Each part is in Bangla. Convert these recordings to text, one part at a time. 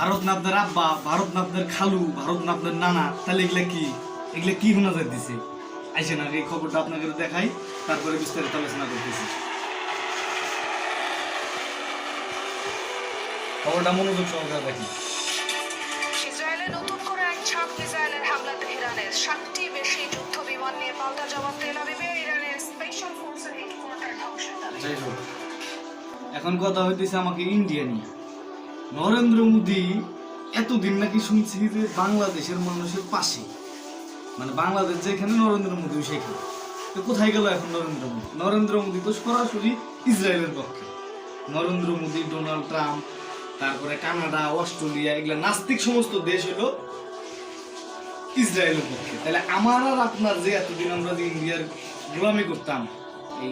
ভারত না আপনার আব্বা ভারত না আপনার খালু ভারত না আপনার নানা তাহলে এগুলা কি? এগুলা কি শোনা যাইতেছে? আইসেন আগে এই খবরটা আপনাকে দেখাই তারপরে বিস্তারিত আলোচনা করতেছি। খবরটা মনোযোগ সহকারে দেখি ইসরায়েলে নতুন করে এক ছাপ মিসাইলের হামলা তেহরানের। সাতটি বেশি যুদ্ধ বিমান নিয়ে পাল্টা জবাব তেল আবিবে ইরানের স্পেশাল ফোর্সের হেডকোয়ার্টার ধ্বংসের দাবি। এখন কথা হইতেছে আমাকে ইন্ডিয়া নিয়ে। নরেন্দ্র মোদী এতদিন নাকি শুনছি যে বাংলাদেশের মানুষের পাশে। মানে বাংলাদেশ যেখানে, নরেন্দ্র মোদী সেখানে। তো কোথায় গেল এখন নরেন্দ্র মোদী? নরেন্দ্র মোদী তো সরাসরি ইসরায়েলের পক্ষে। নরেন্দ্র মোদী, ডোনাল্ড ট্রাম্প, তারপরে কানাডা, অস্ট্রেলিয়া, এগুলো নাস্তিক সমস্ত দেশ হলো ইসরায়েলের পক্ষে। তাহলে আমার আর আপনার যে এতদিন আমরা যে ইন্ডিয়ার গোলামি করতাম, এই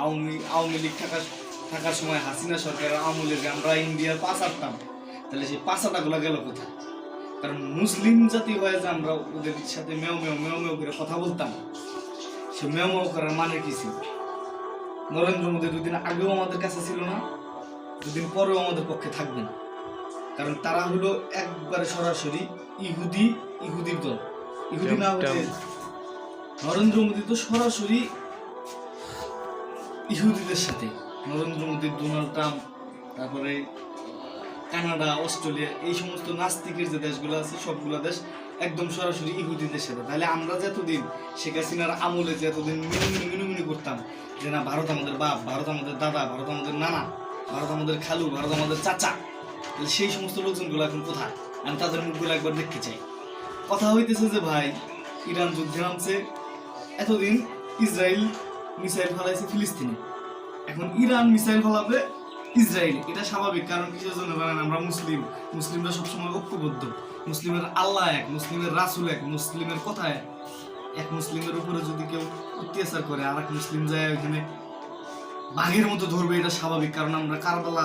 আওয়ামী আওয়ামী লীগ থাকার থাকার সময় হাসিনা সরকার আওয়ামী লীগ আমরা ইন্ডিয়ার পাস আটতাম তাহলে সেই পাশাটা গুলো গেল কোথায়? কারণ মুসলিম জাতি হয়ে যে আমরা ওদের সাথে মেও মেও মেও মেও করে কথা বলতাম সে মেও মেও করার মানে কি ছিল? নরেন্দ্র মোদী দুদিন আগেও আমাদের কাছে ছিল না দুদিন পরেও আমাদের পক্ষে থাকবে না। কারণ তারা হলো একবারে সরাসরি ইহুদি ইহুদির দল। ইহুদি না হলে নরেন্দ্র মোদী তো সরাসরি ইহুদিদের সাথে। নরেন্দ্র মোদী, ডোনাল্ড ট্রাম্প, তারপরে কানাডা, অস্ট্রেলিয়া, এই সমস্ত নাস্তিকের যে দেশগুলো আছে, সবগুলো দেশ একদম সরাসরি ইহুদিদের সাথে তাহলে আমরা যতদিন শেখ হাসিনার আমলে যে এতদিন মিনুমিনি মিনুমিনি করতাম, যে না, ভারত আমাদের বাপ, ভারত আমাদের দাদা, ভারত আমাদের নানা, ভারত আমাদের খালু, ভারত আমাদের চাচা, তাহলে সেই সমস্ত লোকজনগুলো এখন কোথায়? আমি তাদের মুখগুলো একবার দেখতে চাই। কথা হইতেছে যে ভাই, ইরান যুদ্ধে নামছে, এতদিন ইসরায়েল মিসাইল ফলাইছে ফিলিস্তিনে। এখন ইরান মিসাইল ফলাবে ইসরায়েল, এটা স্বাভাবিক, কারণ কিসের জন্য জানেন? আমরা মুসলিম। মুসলিমরা সবসময় ঐক্যবদ্ধ। মুসলিমের আল্লাহ এক, মুসলিমের রাসুল এক, মুসলিমের কথা এক। এক মুসলিমের উপরে যদি কেউ অত্যাচার করে আর এক মুসলিম যায় ওইখানে বাঘের মতো ধরবে, এটা স্বাভাবিক। কারণ আমরা কারবালা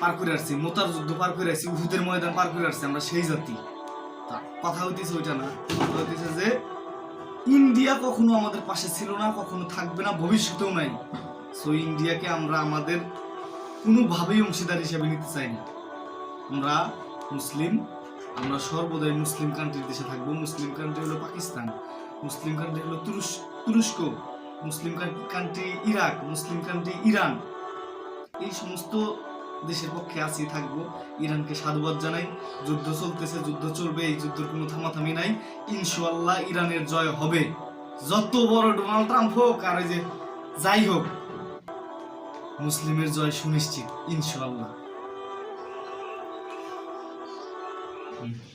পার করে আসছি, মোতার যুদ্ধ পার করে আসছি, উহুদের ময়দান পার করে আসছি, আমরা সেই জাতি। তা কথা হইতেছে ওইটা না। কথা হইতেছে যে, ইন্ডিয়া কখনো আমাদের পাশে ছিল না, কখনো থাকবে না, ভবিষ্যতেও নাই। সো ইন্ডিয়াকে আমরা আমাদের কোনোভাবেই অংশীদার হিসেবে নিতে চাই না আমরা মুসলিম, আমরা সর্বদাই মুসলিম কান্ট্রির দেশে থাকব। মুসলিম কান্ট্রি হলো পাকিস্তান, মুসলিম কান্ট্রি হলো তুরস্ক, Muslim country Iraq, Muslim country Iran. এই সমস্ত দেশের পক্ষে আছি, থাকব। ইরানকে সাধুবাদ জানাই। যুদ্ধ চলতেছে, যুদ্ধ চলবে, এই যুদ্ধের কোনো থামাথামি নাই। ইনশাল্লাহ ইরানের জয় হবে। যত বড় ডোনাল্ড ট্রাম্প হোক, আর যে যাই হোক মুসলিমের জয় সুনিশ্চিত ইনশাল্লাহ হুম।